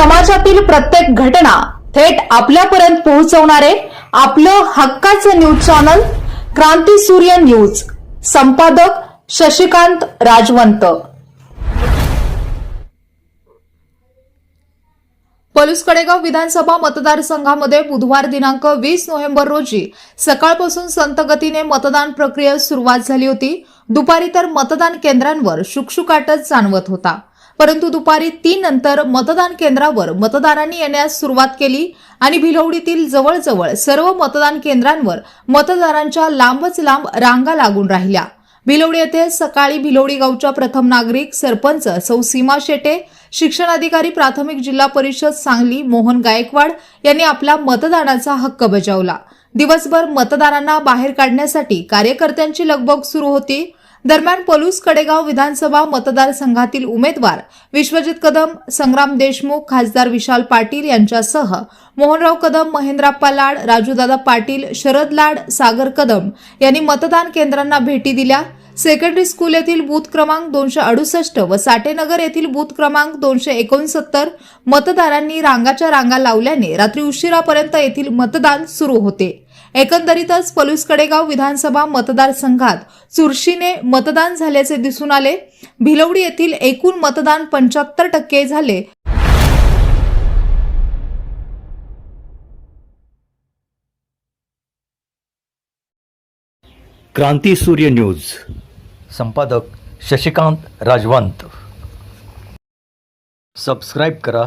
समाजातील प्रत्येक घटना थेट आपल्यापर्यंत पोहोचवणारे आपलं हक्काचं न्यूज चॅनल क्रांती सूर्य न्यूज. संपादक शशिकांत राजवंत. पलूस कडेगाव विधानसभा मतदारसंघामध्ये बुधवार दिनांक वीस नोव्हेंबर रोजी सकाळपासून संतगतीने मतदान प्रक्रिया सुरुवात झाली होती. दुपारी तर मतदान केंद्रांवर शुकशुकाटच जाणवत होता. परंतु दुपारी तीन नंतर मतदान केंद्रावर मतदारांनी येण्यास सुरुवात केली आणि भिलवडीतील जवळजवळ सर्व मतदान केंद्रांवर मतदारांच्या लांबच लांब रांगा लागून राहिल्या. भिलवडी येथे सकाळी भिलवडी गावच्या प्रथम नागरिक सरपंच सौ सीमा शेटे शिक्षणाधिकारी प्राथमिक जिल्हा परिषद सांगली मोहन गायकवाड यांनी आपला मतदानाचा हक्क बजावला. दिवसभर मतदारांना बाहेर काढण्यासाठी कार्यकर्त्यांची लगबग सुरू होती. दरम्यान पलूस कडेगाव विधानसभा मतदारसंघातील उमेदवार विश्वजित कदम संग्राम देशमुख खासदार विशाल पाटील यांच्यासह मोहनराव कदम महेंद्राप्पा लाड राजूदादा पाटील शरद लाड सागर कदम यांनी मतदान केंद्रांना भेटी दिल्या. सेकंडरी स्कूल येथील बूथ क्रमांक दोनशे अडुसष्ट व साठेनगर येथील बूथ क्रमांक दोनशे एकोणसत्तर मतदारांनी रांगाच्या रांगा लावल्याने रात्री उशिरापर्यंत येथील मतदान सुरू होते. एकंदरीतच पलूस कडेगाव विधानसभा मतदारसंघात चुरशीने मतदान झाल्याचे दिसून आले. भिलवडी येथील एकूण मतदान पंच्याहत्तर टक्के झाले. क्रांती सूर्य न्यूज. संपादक शशिकांत राजवंत. सबस्क्राईब करा.